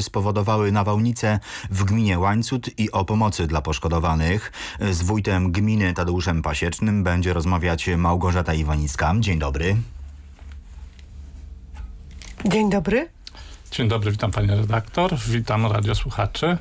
spowodowały nawałnice w gminie Łańcut i o pomocy dla poszkodowanych. Z wójtem gminy Tadeuszem Pasiecznym będzie rozmawiać Małgorzata Iwanicka. Dzień dobry. Dzień dobry. Dzień dobry, witam panie redaktor, witam radiosłuchaczy.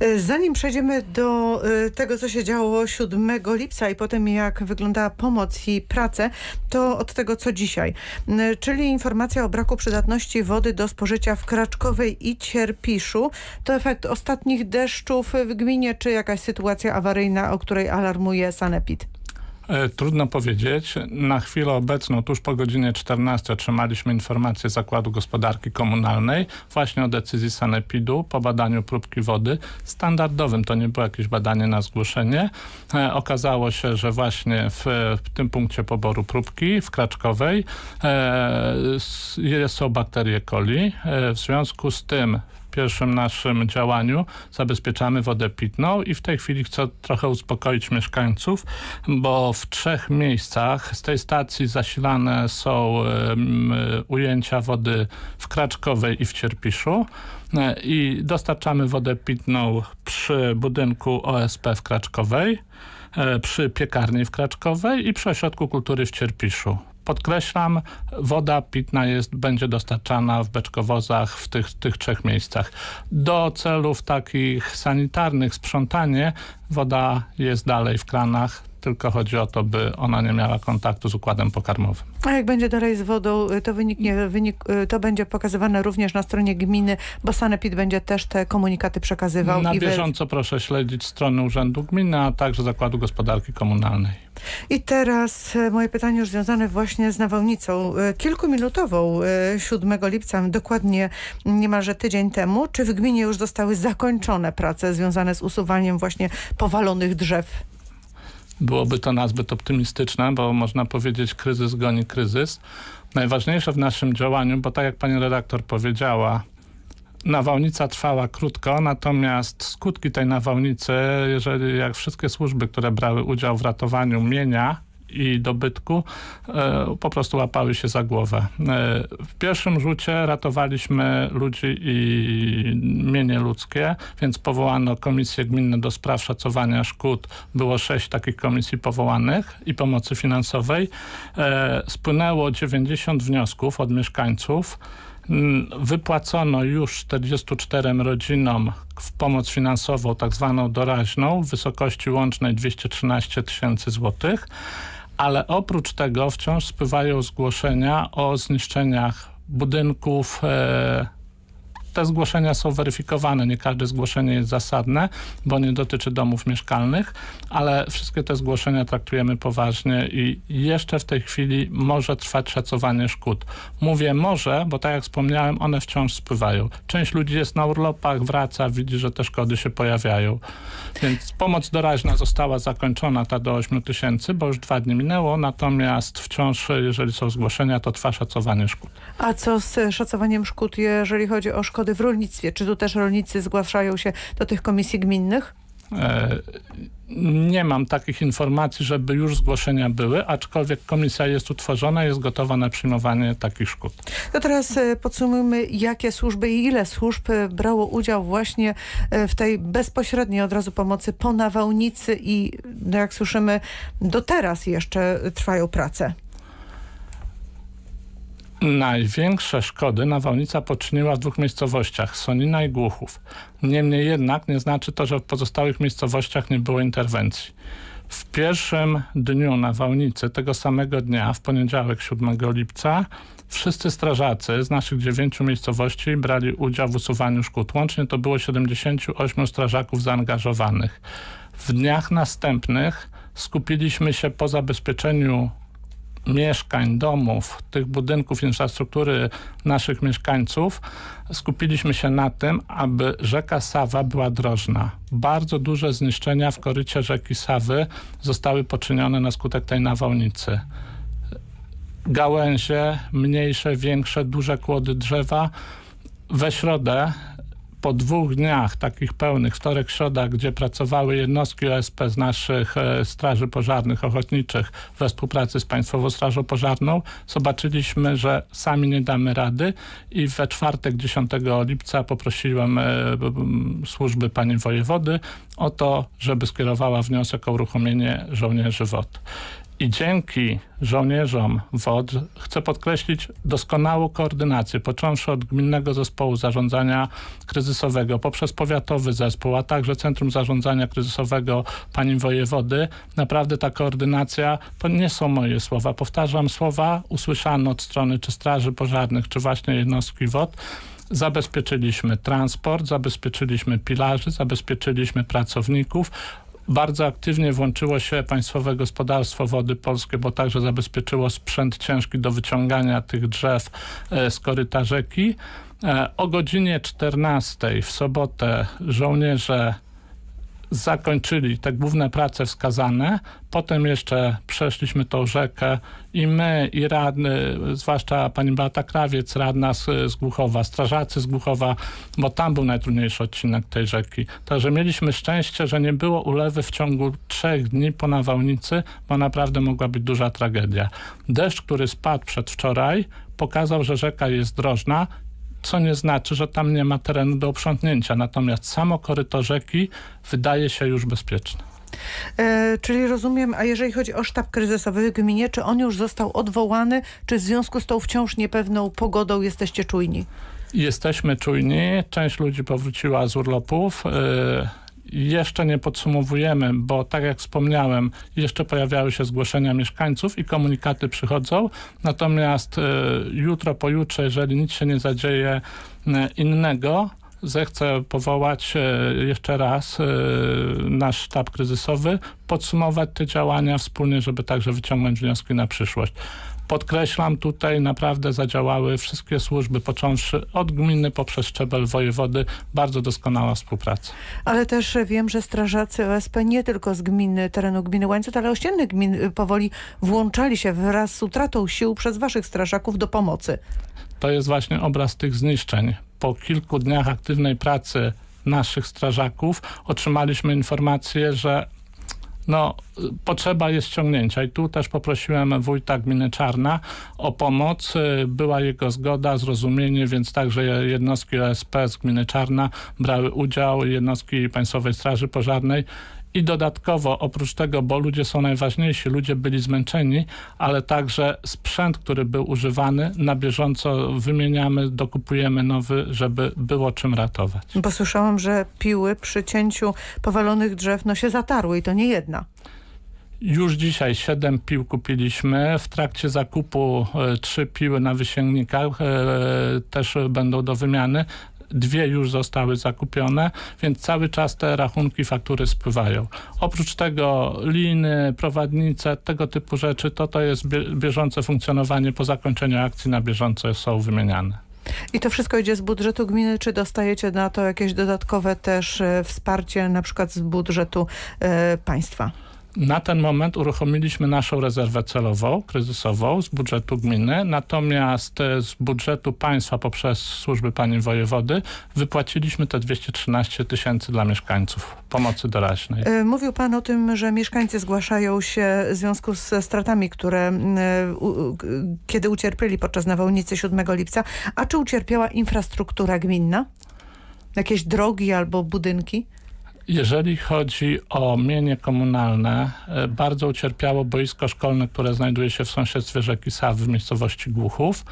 E, Zanim przejdziemy do e, tego, co się działo 7 lipca i potem jak wyglądała pomoc i prace, to od tego, co dzisiaj. M, Czyli informacja o braku przydatności wody do spożycia w Kraczkowej i Cierpiszu. To efekt ostatnich deszczów w gminie, czy jakaś sytuacja awaryjna, o której alarmuje Sanepid? E, Trudno powiedzieć. Na chwilę obecną, tuż po godzinie 14 otrzymaliśmy informację Zakładu Gospodarki Komunalnej właśnie o decyzji Sanepidu po badaniu próbki wody. Standardowym to nie było jakieś badanie na zgłoszenie. E, okazało się, że właśnie w, w tym punkcie poboru próbki w Kraczkowej e, są bakterie coli. W związku z tym pierwszym naszym działaniu zabezpieczamy wodę pitną i w tej chwili chcę trochę uspokoić mieszkańców, bo w trzech miejscach z tej stacji zasilane są ujęcia wody w Kraczkowej i w Cierpiszu E, i dostarczamy wodę pitną przy budynku OSP w Kraczkowej, e, przy piekarni w Kraczkowej i przy Ośrodku Kultury w Cierpiszu. Podkreślam, woda pitna jest, będzie dostarczana w beczkowozach w tych, tych trzech miejscach. Do celów takich sanitarnych, sprzątanie, woda jest dalej w kranach, tylko chodzi o to, by ona nie miała kontaktu z układem pokarmowym. A jak będzie dalej z wodą, y, to wyniknie, wynik, y, to będzie pokazywane również na stronie gminy, bo Sanepid będzie też te komunikaty przekazywał. Na i wy- bieżąco proszę śledzić strony Urzędu Gminy, a także Zakładu Gospodarki Komunalnej. I teraz e, moje pytanie już związane właśnie z nawałnicą kilkuminutową e, 7 lipca, dokładnie niemalże tydzień temu. Czy w gminie już zostały zakończone prace związane z usuwaniem właśnie powalonych drzew? Byłoby to nazbyt optymistyczne, bo można powiedzieć kryzys goni kryzys. Najważniejsze w naszym działaniu, bo tak jak pani redaktor powiedziała, nawałnica trwała krótko, natomiast skutki tej nawałnicy, jeżeli jak wszystkie służby, które brały udział w ratowaniu mienia i dobytku, e, po prostu łapały się za głowę. E, w pierwszym rzucie ratowaliśmy ludzi i mienie ludzkie, więc powołano komisje gminne do spraw szacowania szkód. Było sześć takich komisji powołanych i pomocy finansowej. E, spłynęło 90 wniosków od mieszkańców. Mm, Wypłacono już 44 rodzinom w pomoc finansową, tak zwaną doraźną, w wysokości łącznej 213 tysięcy złotych, ale oprócz tego wciąż spływają zgłoszenia o zniszczeniach budynków. E, te zgłoszenia są weryfikowane, nie każde zgłoszenie jest zasadne, bo nie dotyczy domów mieszkalnych, ale wszystkie te zgłoszenia traktujemy poważnie i jeszcze w tej chwili może trwać szacowanie szkód. Mówię może, bo tak jak wspomniałem, one wciąż spływają. Część ludzi jest na urlopach, wraca, widzi, że te szkody się pojawiają. Więc pomoc doraźna została zakończona, ta do 8 tysięcy, bo już dwa dni minęło, natomiast wciąż, jeżeli są zgłoszenia, to trwa szacowanie szkód. A co z szacowaniem szkód, jeżeli chodzi o szkody w rolnictwie? Czy tu też rolnicy zgłaszają się do tych komisji gminnych? E, Nie mam takich informacji, żeby już zgłoszenia były, aczkolwiek komisja jest utworzona, jest gotowa na przyjmowanie takich szkód. To teraz e, podsumujmy, jakie służby i ile służb e, brało udział właśnie w tej bezpośredniej od razu pomocy po nawałnicy i no jak słyszymy, do teraz jeszcze trwają prace. Największe szkody nawałnica poczyniła w dwóch miejscowościach, Sonina i Głuchów. Niemniej jednak nie znaczy to, że w pozostałych miejscowościach nie było interwencji. W pierwszym dniu nawałnicy, tego samego dnia, w poniedziałek 7 lipca, wszyscy strażacy z naszych dziewięciu miejscowości brali udział w usuwaniu szkód. Łącznie to było 78 strażaków zaangażowanych. W dniach następnych skupiliśmy się po zabezpieczeniu mieszkań, domów, tych budynków infrastruktury naszych mieszkańców, skupiliśmy się na tym, aby rzeka Sawa była drożna. Bardzo duże zniszczenia w korycie rzeki Sawy zostały poczynione na skutek tej nawałnicy. Gałęzie, mniejsze, większe, duże kłody drzewa. We środę po dwóch dniach takich pełnych, wtorek, środa, gdzie pracowały jednostki OSP z naszych e, straży pożarnych, ochotniczych we współpracy z Państwową Strażą Pożarną, zobaczyliśmy, że sami nie damy rady i we czwartek 10 lipca poprosiłem e, służby pani wojewody o to, żeby skierowała wniosek o uruchomienie żołnierzy WOT. I dzięki żołnierzom WOD chcę podkreślić doskonałą koordynację, począwszy od Gminnego Zespołu Zarządzania Kryzysowego, poprzez powiatowy zespół, a także Centrum Zarządzania Kryzysowego pani wojewody. Naprawdę ta koordynacja, to nie są moje słowa, powtarzam słowa usłyszane od strony czy straży pożarnych, czy właśnie jednostki WOD. Zabezpieczyliśmy transport, zabezpieczyliśmy pilarzy, zabezpieczyliśmy pracowników. Bardzo aktywnie włączyło się Państwowe Gospodarstwo Wody Polskie, bo także zabezpieczyło sprzęt ciężki do wyciągania tych drzew e, z koryta rzeki. E, O godzinie 14 w sobotę żołnierze zakończyli te główne prace wskazane. Potem jeszcze przeszliśmy tą rzekę i my, i radny, zwłaszcza pani Beata Krawiec, radna z, z Głuchowa, strażacy z Głuchowa, bo tam był najtrudniejszy odcinek tej rzeki. Także mieliśmy szczęście, że nie było ulewy w ciągu trzech dni po nawałnicy, bo naprawdę mogła być duża tragedia. Deszcz, który spadł przedwczoraj, pokazał, że rzeka jest drożna co nie znaczy, że tam nie ma terenu do uprzątnięcia. Natomiast samo koryto rzeki wydaje się już bezpieczne. E, czyli rozumiem, a jeżeli chodzi o sztab kryzysowy w gminie, czy on już został odwołany, czy w związku z tą wciąż niepewną pogodą jesteście czujni? Jesteśmy czujni, część ludzi powróciła z urlopów. Yy, Jeszcze nie podsumowujemy, bo tak jak wspomniałem, jeszcze pojawiały się zgłoszenia mieszkańców i komunikaty przychodzą. Natomiast yy, jutro, pojutrze, jeżeli nic się nie zadzieje yy, innego, zechcę powołać e, jeszcze raz e, nasz sztab kryzysowy, podsumować te działania wspólnie, żeby także wyciągnąć wnioski na przyszłość. Podkreślam, tutaj naprawdę zadziałały wszystkie służby, począwszy od gminy poprzez szczebel wojewody. Bardzo doskonała współpraca. Ale też wiem, że strażacy OSP nie tylko z gminy, terenu gminy Łańcut, ale ościennych gmin y, powoli włączali się wraz z utratą sił przez waszych strażaków do pomocy. To jest właśnie obraz tych zniszczeń. Po kilku dniach aktywnej pracy naszych strażaków otrzymaliśmy informację, że no, potrzeba jest ściągnięcia i tu też poprosiłem wójta gminy Czarna o pomoc. Y, Była jego zgoda, zrozumienie, więc także jednostki OSP z gminy Czarna brały udział, jednostki Państwowej Straży Pożarnej i dodatkowo, oprócz tego, bo ludzie są najważniejsi, ludzie byli zmęczeni, ale także sprzęt, który był używany, na bieżąco wymieniamy, dokupujemy nowy, żeby było czym ratować. Bo słyszałam, że piły przy cięciu powalonych drzew no się zatarły i to nie jedna. Już dzisiaj 7 pił kupiliśmy. W trakcie zakupu e, trzy piły na wysięgnikach e, też będą do wymiany. Dwie już zostały zakupione, więc cały czas te rachunki, faktury spływają. Oprócz tego liny, prowadnice, tego typu rzeczy, to to jest bie- bieżące funkcjonowanie. Po zakończeniu akcji na bieżąco są wymieniane. I to wszystko idzie z budżetu gminy, czy dostajecie na to jakieś dodatkowe też e, wsparcie, na przykład z budżetu e, państwa? Na ten moment uruchomiliśmy naszą rezerwę celową, kryzysową z budżetu gminy, natomiast e, z budżetu państwa poprzez służby pani wojewody wypłaciliśmy te 213 tysięcy dla mieszkańców pomocy doraźnej. E, Mówił pan o tym, że mieszkańcy zgłaszają się w związku ze stratami, które kiedy ucierpieli podczas nawałnicy 7 lipca. A czy ucierpiała infrastruktura gminna? Jakieś drogi albo budynki? Jeżeli chodzi o mienie komunalne, e, bardzo ucierpiało boisko szkolne, które znajduje się w sąsiedztwie rzeki Saw w miejscowości Głuchów.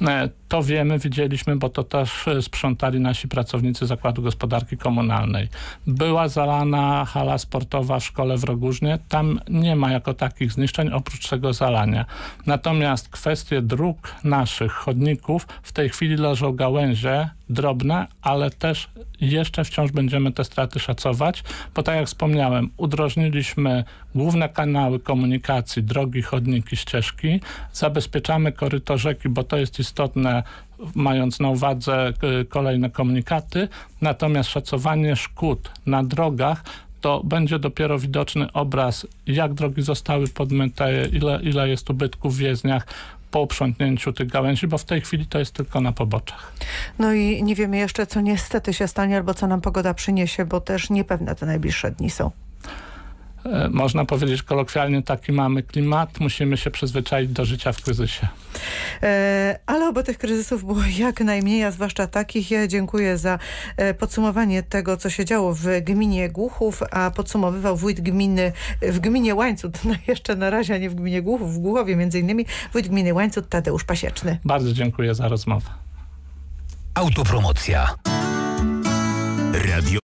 E, To wiemy, widzieliśmy, bo to też e, sprzątali nasi pracownicy Zakładu Gospodarki Komunalnej. Była zalana hala sportowa w szkole w Rogóżnie. Tam nie ma jako takich zniszczeń oprócz tego zalania. Natomiast kwestie dróg naszych, chodników, w tej chwili leżą gałęzie drobne, ale też jeszcze wciąż będziemy te straty szacować, bo tak jak wspomniałem, udrożniliśmy główne kanały komunikacji, drogi, chodniki, ścieżki, zabezpieczamy koryto rzeki, bo to jest istotne, mając na uwadze y, kolejne komunikaty, natomiast szacowanie szkód na drogach to będzie dopiero widoczny obraz, jak drogi zostały podmyte, ile, ile jest ubytków w jezdniach. Po uprzątnięciu tych gałęzi, bo w tej chwili to jest tylko na poboczach. No i nie wiemy jeszcze, co niestety się stanie, albo co nam pogoda przyniesie, bo też niepewne te najbliższe dni są. E, Można powiedzieć kolokwialnie, taki mamy klimat, musimy się przyzwyczaić do życia w kryzysie. E, ale oby tych kryzysów było jak najmniej, a zwłaszcza takich. Ja dziękuję za e, podsumowanie tego, co się działo w gminie Głuchów, a podsumowywał wójt gminy w gminie Łańcut, no jeszcze na razie, a nie w gminie Głuchów, w Głuchowie między innymi, wójt gminy Łańcut Tadeusz Pasieczny. Bardzo dziękuję za rozmowę. Autopromocja. Radio